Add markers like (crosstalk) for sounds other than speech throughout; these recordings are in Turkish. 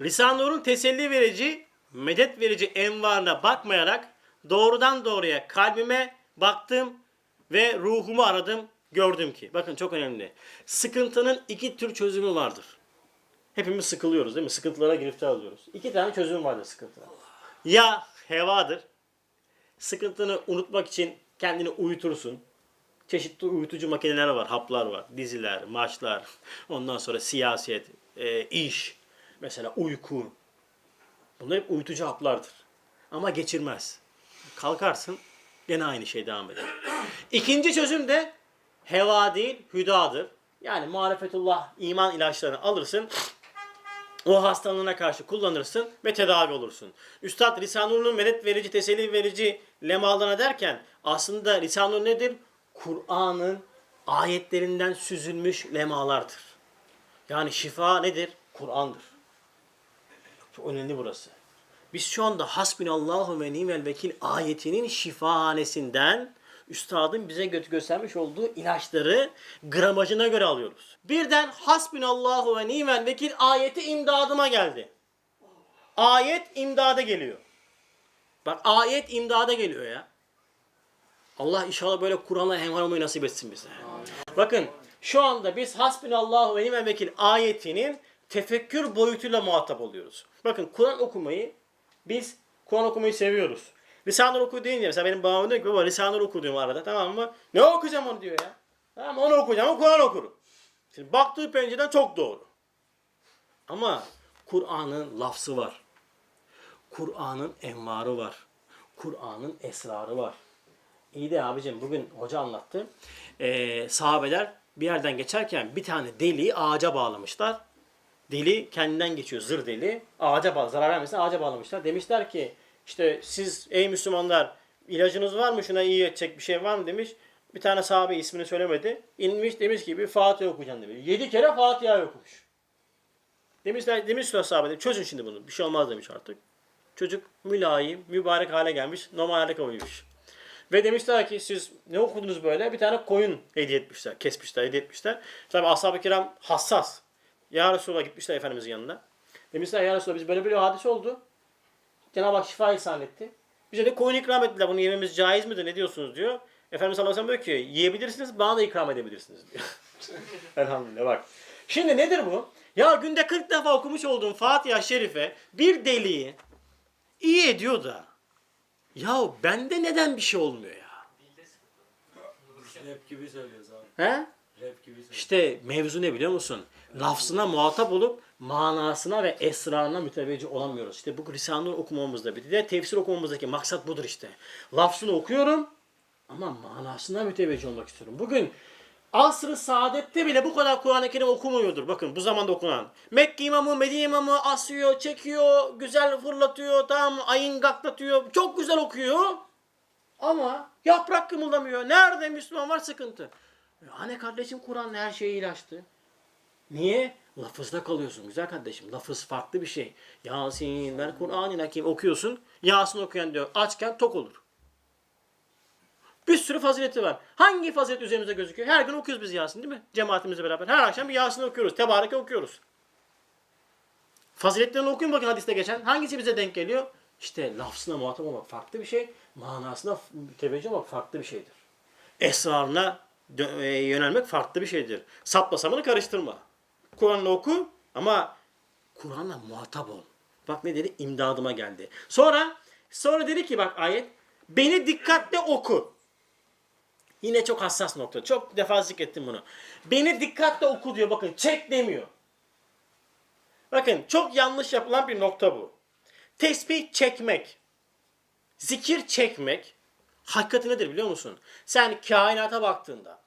Nur'un teselli verici, medet verici envarına bakmayarak doğrudan doğruya kalbime baktım ve ruhumu aradım. Gördüm ki, bakın çok önemli. Sıkıntının iki tür çözümü vardır. Hepimiz sıkılıyoruz değil mi? Sıkıntılara giriftar oluyoruz. İki tane çözüm vardır sıkıntılara. Ya hevadır. Sıkıntını unutmak için kendini uyutursun. Çeşitli uyutucu makineler var, haplar var, diziler, maçlar, ondan sonra siyaset, e, iş, mesela uyku. Bunlar hep uyutucu haplardır. Ama geçirmez. Kalkarsın, gene aynı şey devam eder. İkinci çözüm de heva değil, hüdadır. Yani marifetullah, iman ilaçlarını alırsın, o hastalığına karşı kullanırsın ve tedavi olursun. Üstad Risanur'un medet verici, teselli verici lemalarına derken aslında Risanur nedir? Kur'an'ın ayetlerinden süzülmüş lemalardır. Yani şifa nedir? Kur'an'dır. Çok önemli burası. Biz şu anda Hasbinallahu ve nimel vekil ayetinin şifahanesinden üstadın bize gö- göstermiş olduğu ilaçları gramajına göre alıyoruz. Birden Hasbinallahu ve nimel vekil ayeti imdadıma geldi. Ayet imdada geliyor. Bak ayet imdada geliyor ya. Allah inşallah böyle Kur'an'la hemhal olmayı nasip etsin bize. Bakın şu anda biz Hasbinallahu ve nimel vekil ayetinin tefekkür boyutuyla muhatap oluyoruz. Bakın Kur'an okumayı biz Kur'an okumayı seviyoruz. Lisanur oku deyince mesela benim babam diyor ki baba lisanur oku diyorum arada tamam mı? Ne okuyacağım onu diyor ya. Tamam onu okuyacağım Kur'an okurum. Şimdi baktığı pencereden çok doğru. Ama Kur'an'ın lafzı var. Kur'an'ın envarı var. Kur'an'ın esrarı var. İyi de abicim bugün hoca anlattı. Ee, sahabeler bir yerden geçerken bir tane deliği ağaca bağlamışlar. Deli kendinden geçiyor zır deli. Ağaca bağlı, zarar vermesin ağaca bağlamışlar. Demişler ki işte siz ey Müslümanlar ilacınız var mı şuna iyi edecek bir şey var mı demiş. Bir tane sahabe ismini söylemedi. İnmiş demiş ki bir Fatiha okuyacaksın demiş. Yedi kere Fatiha okumuş. Demişler, demişler sahabe çözün şimdi bunu. Bir şey olmaz demiş artık. Çocuk mülayim, mübarek hale gelmiş, normal hale kavuşmuş. Ve demişler ki siz ne okudunuz böyle? Bir tane koyun hediye etmişler, kesmişler, hediye etmişler. Tabi ashab-ı kiram hassas. Ya Resulallah gitmişler Efendimizin yanına. Demişler ya Resulallah biz böyle bir hadise oldu. Cenab-ı Hak şifa ihsan etti. Bize de koyun ikram ettiler. Bunu yememiz caiz midir? Ne diyorsunuz diyor. Efendimiz sallallahu aleyhi ve sellem diyor ki yiyebilirsiniz bana da ikram edebilirsiniz diyor. (laughs) Elhamdülillah bak. Şimdi nedir bu? Ya günde 40 defa okumuş olduğum Fatiha Şerife bir deliği iyi ediyor da ya bende neden bir şey olmuyor ya? Rap gibi söylüyoruz abi. He? İşte mevzu ne biliyor musun? Lafzına muhatap olup manasına ve esrarına müteveccih olamıyoruz. İşte bu Risale-i Nur okumamızda bir de tefsir okumamızdaki maksat budur işte. Lafzını okuyorum ama manasına müteveccih olmak istiyorum. Bugün asr-ı saadette bile bu kadar Kur'an-ı Kerim okumuyordur. Bakın bu zamanda okunan. Mekke imamı, Medine imamı asıyor, çekiyor, güzel fırlatıyor, tamam ayın gaklatıyor. Çok güzel okuyor. Ama yaprak kımıldamıyor. Nerede Müslüman var sıkıntı. Anne kardeşim Kur'an her şeyi ilaçtı. Niye? Lafızda kalıyorsun güzel kardeşim. Lafız farklı bir şey. Yasin ben Kur'an-ı Hakim okuyorsun. Yasin okuyan diyor açken tok olur. Bir sürü fazileti var. Hangi fazilet üzerimizde gözüküyor? Her gün okuyoruz biz Yasin değil mi? Cemaatimizle beraber. Her akşam bir Yasin okuyoruz. Tebareke okuyoruz. Faziletlerini okuyun bakın hadiste geçen. Hangisi bize denk geliyor? İşte lafzına muhatap olmak farklı bir şey. Manasına müteveccih olmak farklı bir şeydir. Esrarına yönelmek farklı bir şeydir. Sapla samanı karıştırma. Kur'an'ı oku ama Kur'an'la muhatap ol. Bak ne dedi? İmdadıma geldi. Sonra sonra dedi ki bak ayet beni dikkatle oku. Yine çok hassas nokta. Çok defa zikrettim bunu. Beni dikkatle oku diyor. Bakın çek demiyor. Bakın çok yanlış yapılan bir nokta bu. Tesbih çekmek, zikir çekmek hakikati nedir biliyor musun? Sen kainata baktığında,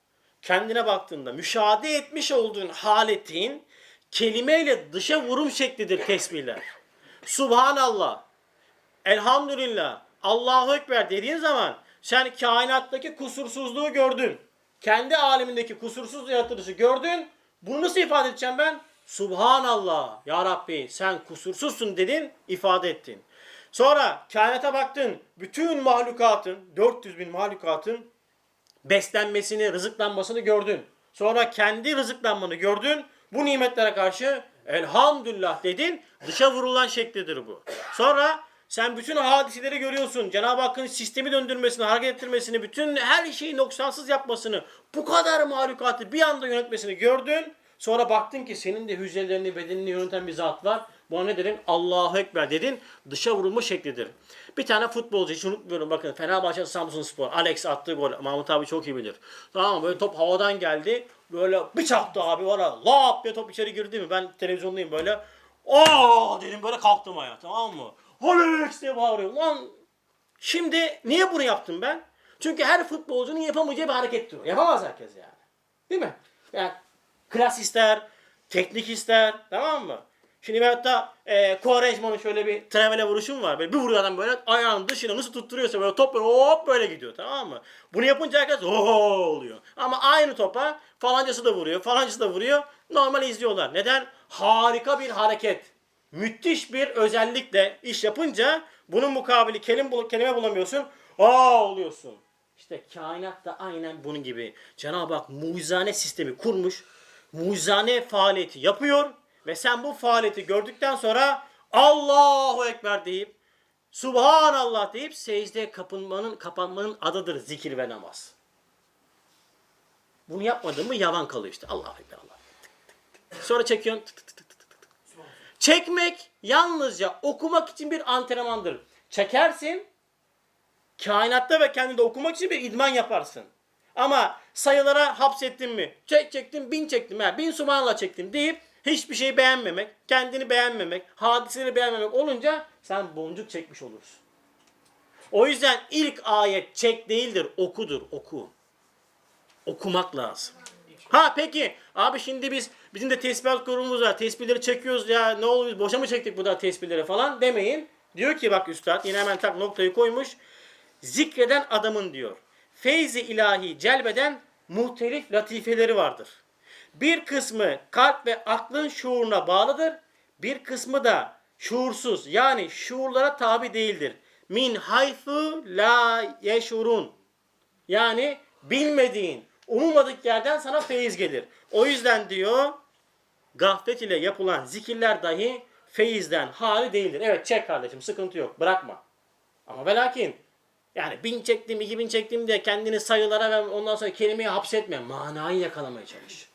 kendine baktığında müşahede etmiş olduğun haletin kelimeyle dışa vurum şeklidir tesbihler. Subhanallah, Elhamdülillah, Allahu Ekber dediğin zaman sen kainattaki kusursuzluğu gördün. Kendi alemindeki kusursuz yaratılışı gördün. Bunu nasıl ifade edeceğim ben? Subhanallah ya Rabbi sen kusursuzsun dedin ifade ettin. Sonra kainata baktın. Bütün mahlukatın 400 bin mahlukatın beslenmesini, rızıklanmasını gördün. Sonra kendi rızıklanmanı gördün. Bu nimetlere karşı Elhamdülillah dedin. Dışa vurulan şeklidir bu. Sonra sen bütün hadiseleri görüyorsun. Cenab-ı Hakk'ın sistemi döndürmesini, hareket ettirmesini, bütün her şeyi noksansız yapmasını, bu kadar mahlukatı bir anda yönetmesini gördün. Sonra baktın ki senin de hücrelerini, bedenini yöneten bir zat var. Buna ne dedin? Allahu Ekber dedin. Dışa vurulma şeklidir. Bir tane futbolcu hiç unutmuyorum bakın Fenerbahçe Samsun Spor. Alex attığı gol. Mahmut abi çok iyi bilir. Tamam mı? Böyle top havadan geldi. Böyle bir çaktı abi ya. Lap diye top içeri girdi mi? Ben televizyondayım böyle. Aa dedim böyle kalktım ayağa tamam mı? Alex diye bağırıyorum. Lan şimdi niye bunu yaptım ben? Çünkü her futbolcunun yapamayacağı bir harekettir. Yapamaz herkes yani. Değil mi? Yani klas ister, teknik ister, tamam mı? Şimdi ben hatta e, Quaresma'nın şöyle bir travele vuruşum var. Böyle bir vuruyor adam böyle ayağının dışına nasıl tutturuyorsa böyle top böyle hop böyle gidiyor tamam mı? Bunu yapınca herkes oho oluyor. Ama aynı topa falancası da vuruyor, falancası da vuruyor. Normal izliyorlar. Neden? Harika bir hareket. Müthiş bir özellikle iş yapınca bunun mukabili kelime, bul- kelime bulamıyorsun. Aa oluyorsun. İşte kainat da aynen bunun gibi. Cenab-ı Hak mucizane sistemi kurmuş. Mucizane faaliyeti yapıyor. Ve sen bu faaliyeti gördükten sonra Allahu Ekber deyip Subhanallah deyip secdeye kapınmanın, kapanmanın adıdır zikir ve namaz. Bunu yapmadın mı yavan kalıyor işte. Allahu Ekber Allah. Sonra çekiyorsun. Çekmek yalnızca okumak için bir antrenmandır. Çekersin, kainatta ve kendinde okumak için bir idman yaparsın. Ama sayılara hapsettin mi? Çek çektim, bin çektim. Ha, bin subhanallah çektim deyip hiçbir şeyi beğenmemek, kendini beğenmemek, hadiseleri beğenmemek olunca sen boncuk çekmiş olursun. O yüzden ilk ayet çek değildir, okudur, oku. Okumak lazım. Ha peki abi şimdi biz bizim de tesbih grubumuz var. Tesbihleri çekiyoruz ya ne oluyor boşa mı çektik bu da tesbihleri falan demeyin. Diyor ki bak üstad yine hemen tak noktayı koymuş. Zikreden adamın diyor. Feyzi ilahi celbeden muhtelif latifeleri vardır. Bir kısmı kalp ve aklın şuuruna bağlıdır. Bir kısmı da şuursuz yani şuurlara tabi değildir. Min haythu la yeşurun. Yani bilmediğin, umulmadık yerden sana feyiz gelir. O yüzden diyor gaflet ile yapılan zikirler dahi feyizden hali değildir. Evet çek kardeşim sıkıntı yok bırakma. Ama ve lakin yani bin çektim, iki bin çektim diye kendini sayılara ve ondan sonra kelimeyi hapsetme. Manayı yakalamaya çalış.